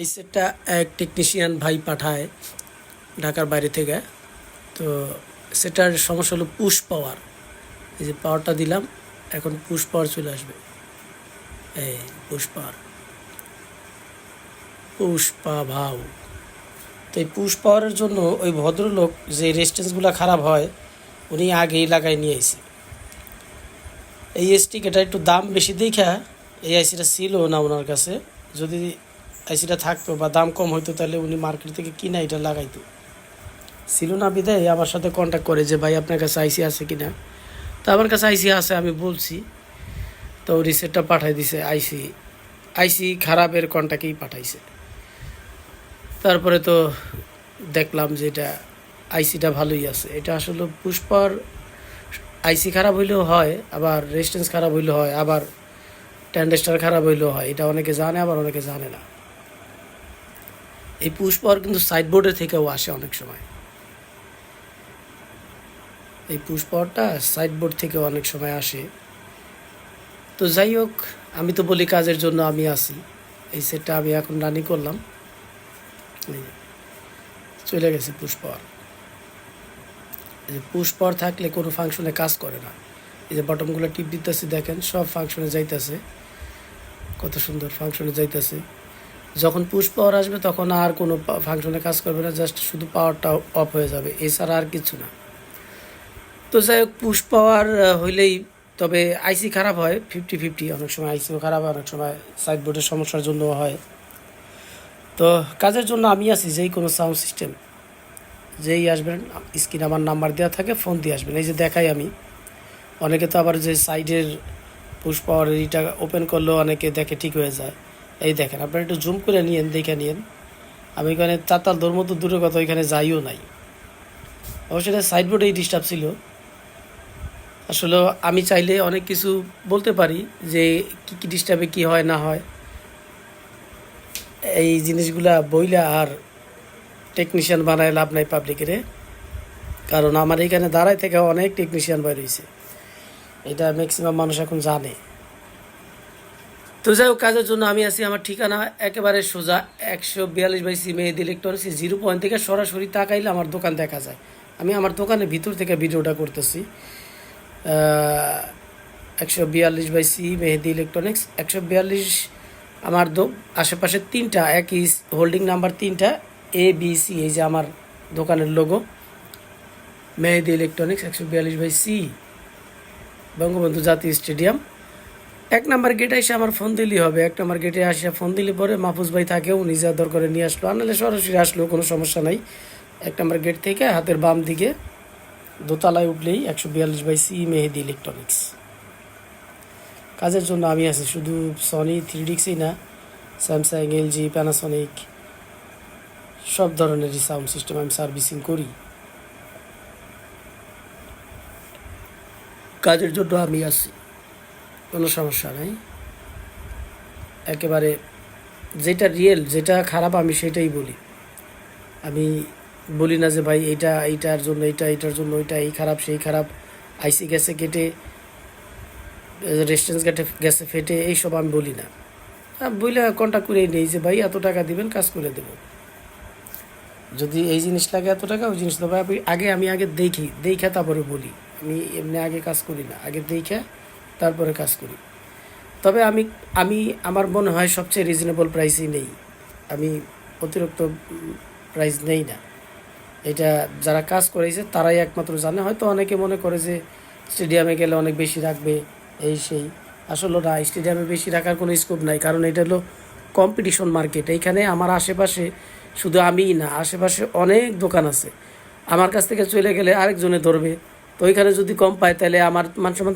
এই সেটটা এক টেকনিশিয়ান ভাই পাঠায় ঢাকার বাইরে থেকে। তো সেটার সমস্যা হলো পুশ পাওয়ার এই যে পাওয়ারটা দিলাম, এখন পুশ পাওয়ার চলে আসবে। এই পুশ পাওয়ার পুশ পা ভাও। তো এই পুশ পাওয়ারের জন্য ওই ভদ্রলোক যে রেস্টেন্সগুলো খারাপ হয়, উনি আগেই লাগাই নিয়ে আইসি এই এসটিক এটা একটু দাম বেশি দেখা এই আইসিটা ছিল না ওনার কাছে। যদি আইসিটা থাকতো বা দাম কম হইতো, তাহলে উনি মার্কেট থেকে কিনা এটা লাগাইতো। ছিল না বিদায় আমার সাথে কন্ট্যাক্ট করে যে, ভাই, আপনার কাছে আইসি আছে কি না তো আমার কাছে আইসি আছে, আমি বলছি। তো রিসেটটা পাঠাই দিছে, আইসি আইসি খারাপের কন্ট্যাক্টেই পাঠাইছে। তারপরে তো দেখলাম যে এটা আইসিটা ভালোই আছে। এটা আসলে পুষ্পার আইসি খারাপ হইলেও হয়, আবার রেজিস্ট্যান্স খারাপ হইলেও হয়, আবার ট্যান্ডেস্টার খারাপ হইলেও হয়। এটা অনেকে জানে, আবার অনেকে জানে না। এই পুষ্পার কিন্তু সাইডবোর্ডের থেকেও আসে অনেক সময়। এই পুষ্পাওয়ারটা সাইডবোর্ড থেকেও অনেক সময় আসে। তো যাই হোক, আমি তো বলি কাজের জন্য আমি আসি এই সেটটা আমি এখন রানি করলাম। চলে গেছে পুষ্পাওয়ার এই যে পুষ্পাওয়ার থাকলে কোনো ফাংশনে কাজ করে না। এই যে বটমগুলো টিপ দিতেছি দেখেন, সব ফাংশনে যাইতেছে। কত সুন্দর ফাংশনে যাইতেছে। যখন পুশ পাওয়ার আসবে তখন আর কোনো ফাংশনে কাজ করবে না জাস্ট শুধু পাওয়ারটা অফ হয়ে যাবে, এছাড়া আর কিছু না। তো যাই হোক পুশ পাওয়ার হইলেই তবে আইসি খারাপ হয় ফিফটি ফিফটি অনেক সময় আইসিও খারাপ হয়, অনেক সময় সাইড বোর্ডের সমস্যার জন্য হয়। তো কাজের জন্য আমি আছি, যেই কোনো সাউন্ড সিস্টেম যেই আসবেন স্ক্রিন আমার নাম্বার দেওয়া থাকে ফোন দিয়ে আসবেন। এই যে দেখাই আমি, অনেকে তো আবার যে সাইডের পুশ পাওয়ার এইটা ওপেন করলেও অনেকে দেখে ঠিক হয়ে যায়। এই দেখেন, আপনারা একটু জুম করে নিয়েন, দেখে নিয়েন। আমি এখানে চাতাল দৌড় মতো দূরের কথা ওইখানে যাইও নাই। অবশ্যই সাইডবোর্ডে এই ডিস্টার্ব ছিল। আসলে আমি চাইলে অনেক কিছু বলতে পারি যে কি কী ডিস্টার্বে কী হয়, না হয়। এই জিনিসগুলা বইলা আর টেকনিশিয়ান বানায় লাভ নাই পাবলিকেরে কারণ আমার এখানে দাঁড়ায় থেকে অনেক টেকনিশিয়ান বাইর হয়েছে এটা ম্যাক্সিমাম মানুষ এখন জানে। তো যাই হোক, কাজের জন্য আমি আছি, আমার ঠিকানা একেবারে সোজা, একশো বিয়াল্লিশ by C Mehedi electronics, zero point থেকে সরাসরি তাকাইলে আমার দোকান দেখা যায়। আমি আমার দোকানের ভিতর থেকে ভিডিওটা করতেছি। একশো বিয়াল্লিশ বাই সি মেহেদি ইলেকট্রনিক্স, একশো বিয়াল্লিশ আমার দো, আশেপাশে তিনটা, একই হোল্ডিং নাম্বার তিনটা এ বি সি এই যে আমার দোকানের লোগো মেহেদি ইলেকট্রনিক্স, একশো বিয়াল্লিশ বাই সি, বঙ্গবন্ধু জাতীয় স্টেডিয়াম। এক নাম্বার গেটে এসে আমার ফোন দিলেই হবে। এক নাম্বার গেটে আসে ফোন দিলে পরে মাহফুজ ভাই থাকেও নিজে আদর করে নিয়ে আসলো। আনালে সরাসরি আসলো কোনো সমস্যা নাই। এক নাম্বার গেট থেকে হাতের বাম দিকে দোতলায় উঠলেই একশো বিয়াল্লিশ বাই সি মেহেদি ইলেকট্রনিক্স কাজের জন্য আমি আছি, শুধু সনি থ্রি ডিক্সই না স্যামসাং এলজি প্যানাসনিক সব ধরনেরই সাউন্ড সিস্টেম আমি সার্ভিসিং করি। কাজের জন্য আমি আছি। কোনো সমস্যা নাই। একেবারে যেটা রিয়েল যেটা খারাপ আমি সেটাই বলি। আমি বলি না যে ভাই এইটা, এইটার জন্য, এইটা, এইটার জন্য ওইটা এই খারাপ, সেই খারাপ। আইসি গ্যাসে কেটে রেস্টেন্স গেটে, গ্যাসে ফেটে এইসব আমি বলি না। বইলে কন্ট্যাক্ট করে নেই যে ভাই এত টাকা দিবেন, কাজ করে দেবো। যদি এই জিনিস লাগে এত টাকা, ওই জিনিস দেবো আগে আমি আগে দেখি, দেখা তারপরে বলি। আমি এমনি আগে কাজ করি না। আগে দেখা তারপরে কাজ করি। তবে আমি আমি, আমার মনে হয় সবচেয়ে রিজনেবল প্রাইসই নেই। আমি অতিরিক্ত প্রাইস নেই না। এটা যারা কাজ করেছে তারাই একমাত্র জানে। হয়তো অনেকে মনে করে যে স্টেডিয়ামে গেলে অনেক বেশি রাখবে, এই সেই। আসলে না স্টেডিয়ামে বেশি রাখার কোনো স্কোপ নাই। কারণ এটা হলো কম্পিটিশন মার্কেট এইখানে আমার আশেপাশে শুধু আমিই না, আশেপাশে অনেক দোকান আছে। আমার কাছ থেকে চলে গেলে আরেকজনে ধরবে। তো ওইখানে যদি কম পায়, তাহলে আমার মান সম্মান